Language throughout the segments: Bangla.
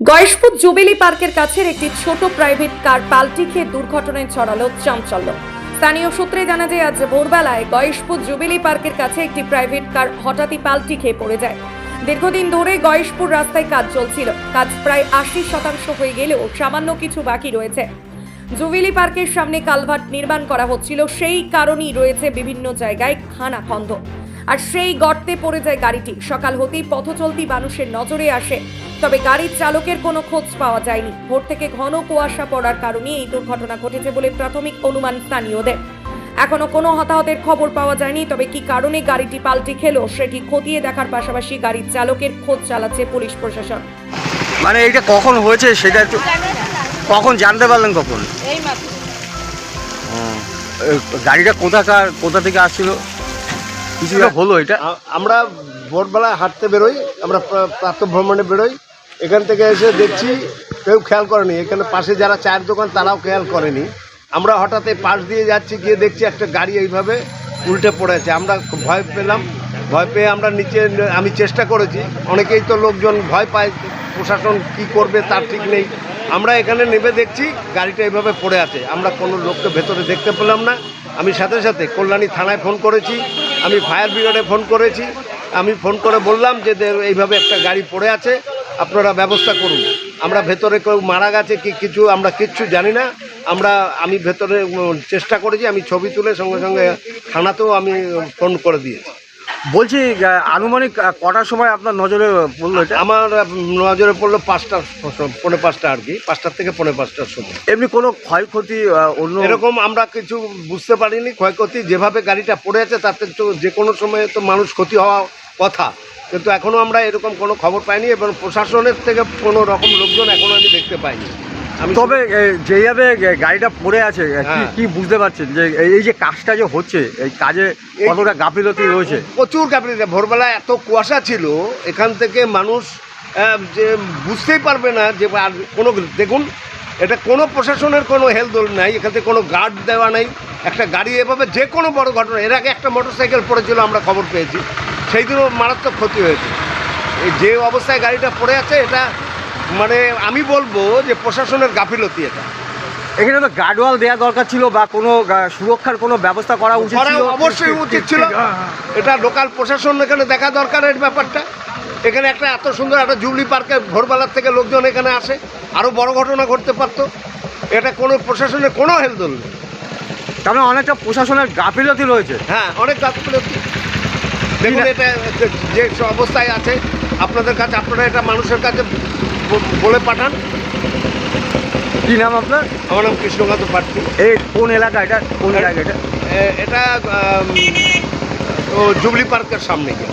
গয়েশপুর জুবিলি পার্কের কাছের একটি ছোট প্রাইভেট কার পাল্টি খেয়ে দুর্ঘটনায় ছড়ালো চাঞ্চল্য। স্থানীয় সূত্রে জানা যায়, আজ ভোরবেলায় গয়েশপুর জুবিলি পার্কের কাছে একটি প্রাইভেট কার হঠাৎই পাল্টি খেয়ে পড়ে যায়। দীর্ঘদিন ধরে গয়েশপুর রাস্তায় কাজ চলছিল। কাজ প্রায় আশি শতাংশ হয়ে গেলেও সামান্য কিছু বাকি রয়েছে। জুবিলি পার্কের সামনে কালভার্ট নির্মাণ করা হচ্ছিল। সেই কারণেই রয়েছে বিভিন্ন জায়গায় খানাখন্দ আর সেই গর্তে পড়ে যায় গাড়িটি। সকাল হতেই পথচলতি মানুষের নজরে আসে। তবে গাড়ির চালকের কোনো খোঁজ পাওয়া যায়নি। ভোর থেকে ঘন কুয়াশা পড়ার কারণে এই দুর্ঘটনা ঘটেছে বলে প্রাথমিক অনুমান স্থানীয়দের। এখনও কোনো হতাহতের খবর পাওয়া যায়নি তবে কি কারণে গাড়িটি পাল্টি খেলো সেটি খতিয়ে দেখার পাশাপাশি গাড়ির চালকের খোঁজ চালাচ্ছে পুলিশ প্রশাসন। মানে এটা কখন হয়েছে সেটা একটু কখন জানতে পারলেন কখন? এই মাত্র। এ, গাড়িটা কোথাকার কোথা থেকে আসছিল? কিছু একটা হলো এটা। আমরা ভোরবেলা হাঁটতে বেরোই, আমরা প্রা- প্রাতঃ ভ্রমণে বেরোই। এখান থেকে এসে দেখছি, কেউ খেয়াল করেনি। এখানে পাশে যারা চায়ের দোকান, তারাও খেয়াল করেনি। আমরা হঠাৎ এই পাশ দিয়ে যাচ্ছি, গিয়ে দেখছি একটা গাড়ি এইভাবে উল্টে পড়েছে। আমরা ভয় পেলাম। ভয় পেয়ে আমরা নিচে, আমি চেষ্টা করেছি। অনেকেই তো লোকজন ভয় পায়, প্রশাসন কি করবে তার ঠিক নেই। আমরা এখানে নেমে দেখছি, গাড়িটা এইভাবে পড়ে আছে। আমরা কোনো লোককে ভেতরে দেখতে পেলাম না। আমি সাথে সাথে কল্যাণী থানায় ফোন করেছি, আমি ফায়ার ব্রিগেডে ফোন করেছি, আমি ফোন করে বললাম যে এইভাবে একটা গাড়ি পড়ে আছে, আপনারা ব্যবস্থা করুন। আমরা ভেতরে কেউ মারা গেছে কি কিছু আমরা কিচ্ছু জানি না, আমরা, আমি ভেতরে চেষ্টা করেছি, আমি ছবি তুলে সঙ্গে সঙ্গে থানাতেও আমি ফোন করে দিয়েছি। বলছি আনুমানিক কটার সময় আপনার নজরে পড়ল এটা? আমার নজরে পড়ল পাঁচটা পৌনে পাঁচটা আর কি পাঁচটার থেকে পৌনে পাঁচটার সময়। এমনি কোনো ক্ষয়ক্ষতি অন্য এরকম আমরা কিছু বুঝতে পারিনি ক্ষয়ক্ষতি যেভাবে গাড়িটা পড়ে আছে তাতে তো যে কোনো সময়ে তো মানুষ ক্ষতি হওয়া কথা। কিন্তু এখনও আমরা এরকম কোনো খবর পাইনি এবং প্রশাসনের থেকে কোনো রকম লোকজন এখনও আমি দেখতে পাইনি। তবে যেভাবে গাড়িটা পড়ে আছে এ, কি হ্যাঁ। বুঝতে পারছেন যে এই- যে কাজটা যে হচ্ছে এই কাজে কতটা গাফিলতি রয়েছে? প্রচুর ক্যাপিটাল ভোরবেলা এত কুয়াশা ছিল এখান থেকে মানুষ যে বুঝতেই পারবে না যে আর কোনো দেখুন এটা কোনো প্রশাসনের কোনো হেলদোল নাই এখান থেকে কোনো গার্ড দেওয়া নেই। একটা গাড়ি এভাবে যে কোনো বড় ঘটনা এর আগে একটা মোটর সাইকেল পড়েছিল আমরা খবর পেয়েছি। সেই দিনও মারাত্মক ক্ষতি হয়েছে। এই যে অবস্থায় গাড়িটা পড়ে আছে এটা মানে আমি বলব যে প্রশাসনের গাফিলতি এটা। এখানে তো গার্ডওয়াল দেওয়া দরকার ছিল বা কোনো সুরক্ষার কোনো ব্যবস্থা করা উচিত ছিল। অবশ্যই উচিত ছিল। এটা লোকাল প্রশাসন এখানে দেখা দরকার এই ব্যাপারটা। এখানে একটা এত সুন্দর একটা জুবলি পার্কে ভোরবেলার থেকে লোকজন এখানে আসে। আরও বড় ঘটনা ঘটতে পারতো। এটা কোনো প্রশাসনের কোনো হেলদোল নেই। তার মানে অনেকটা প্রশাসনের গাফিলতি রয়েছে। হ্যাঁ অনেক গাফিলতি। দেখুন এটা যে অবস্থায় আছে আপনাদের কাছে আপনারা এটা মানুষের কাছে বলে পাঠান। কি নাম আপনার? আমার নাম কৃষ্ণকান্ত পাঠি এই কোন এলাকা এটা? কোন এলাকা এটা? এটা ও জুবলি পার্কের সামনে। গিয়ে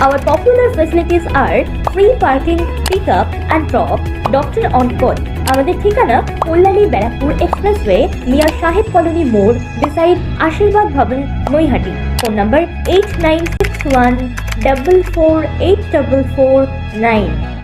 Our popular facilities are free parking, pick up and drop, doctor on call. আমাদের ঠিকানা Kalyani Barrackpore expressway near Saheb colony মোড় beside Ashirbad Bhavan Naihati phone number eight nine six one double four eight double four nine